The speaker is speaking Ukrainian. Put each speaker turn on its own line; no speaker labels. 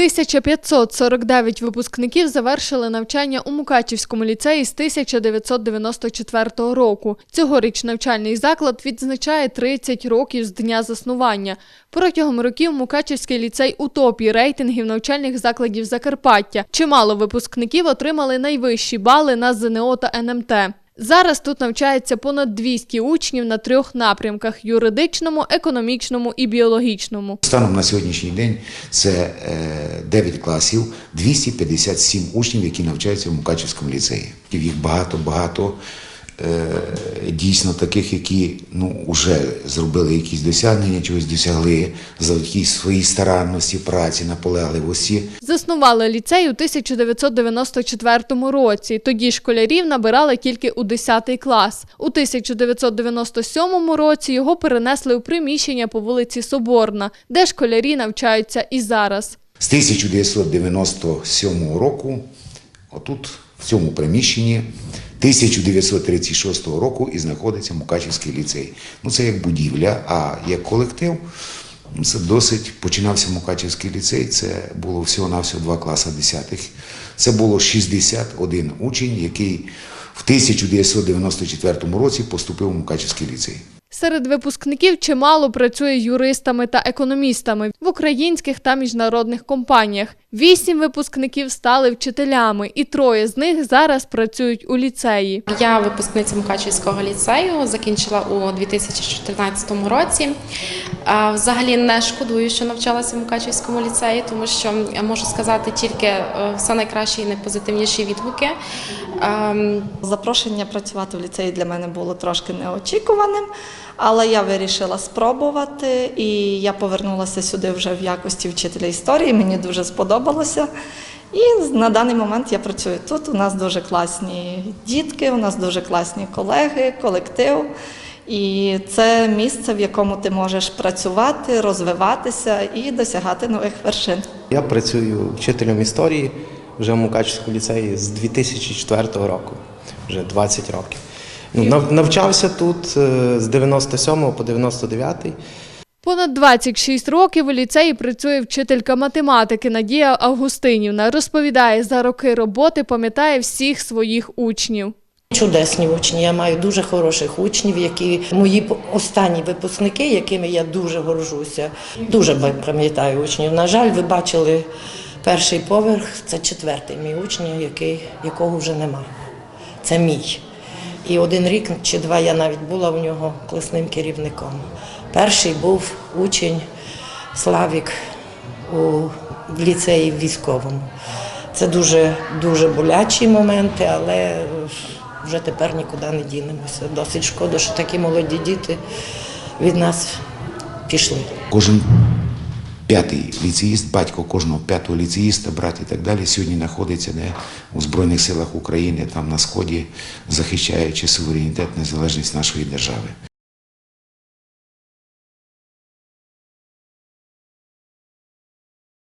1549 випускників завершили навчання у Мукачівському ліцеї з 1994 року. Цьогоріч навчальний заклад відзначає 30 років з дня заснування. Протягом років Мукачівський ліцей у топі рейтингів навчальних закладів Закарпаття. Чимало випускників отримали найвищі бали на ЗНО та НМТ. Зараз тут навчається понад 200 учнів на трьох напрямках: юридичному, економічному і біологічному.
Станом на сьогоднішній день це е, 9 класів, 257 учнів, які навчаються в Мукачівському ліцеї. Їх багато-багато е, дійсно таких, які ну, вже зробили якісь досягнення, чогось досягли завдяки своїй старанності, праці, наполегливості.
Заснували ліцей у 1994 році. Тоді школярів набирали тільки у 10 клас. У 1997 році його перенесли у приміщення по вулиці Соборна, де школярі навчаються і зараз.
З 1997 року, отут, в цьому приміщенні, 1936 року і знаходиться Мукачівський ліцей. Ну це як будівля, а як колектив. ну, Це досить починався Мукачівський ліцей. Це було всього-навсього два класи десятих. Це було 61 учень, який в 1994 році поступив у Мукачівський ліцей.
Серед випускників чимало працює юристами та економістами в українських та міжнародних компаніях. Вісім випускників стали вчителями, і троє з них зараз працюють у ліцеї.
Я випускниця Мукачівського ліцею, закінчила у 2014 році. Взагалі не шкодую, що навчалася в Мукачівському ліцеї, тому що можу сказати тільки е, все найкращі і найпозитивніші відгуки. Ем,
Запрошення працювати в ліцеї для мене було трошки неочікуваним, але я вирішила спробувати, і я повернулася сюди вже в якості вчителя історії. Мені дуже сподобалося. І на даний момент я працюю тут. У нас дуже класні дітки, у нас дуже класні колеги, колектив. І це місце, в якому ти можеш працювати, розвиватися і досягати нових вершин.
Я працюю вчителем історії вже в Мукачівському ліцеї з 2004 року, вже 20 років. Ну, навчався тут е, з 97 по 99.
Понад 26 років у ліцеї працює вчителька математики Надія Августинівна. Розповідає, за роки роботи пам'ятає всіх своїх учнів.
Чудесні учні. Я маю дуже хороших учнів, які мої останні випускники, якими я дуже горжуся. Дуже пам'ятаю учнів. На жаль, ви бачили перший поверх. Це четвертий мій учень, який, якого вже нема. Це мій. І один рік чи два я навіть була у нього класним керівником. Перший був учень Славік у ліцеї військовому. Це дуже дуже болячі моменти, але вже тепер нікуди не дінемося. Досить шкода, що такі молоді діти від нас пішли.
Кожен п'ятий ліцеїст, батько кожного п'ятого ліцеїста, брат і так далі, сьогодні знаходиться де у Збройних силах України, там на сході, захищаючи суверенітет, незалежність нашої держави.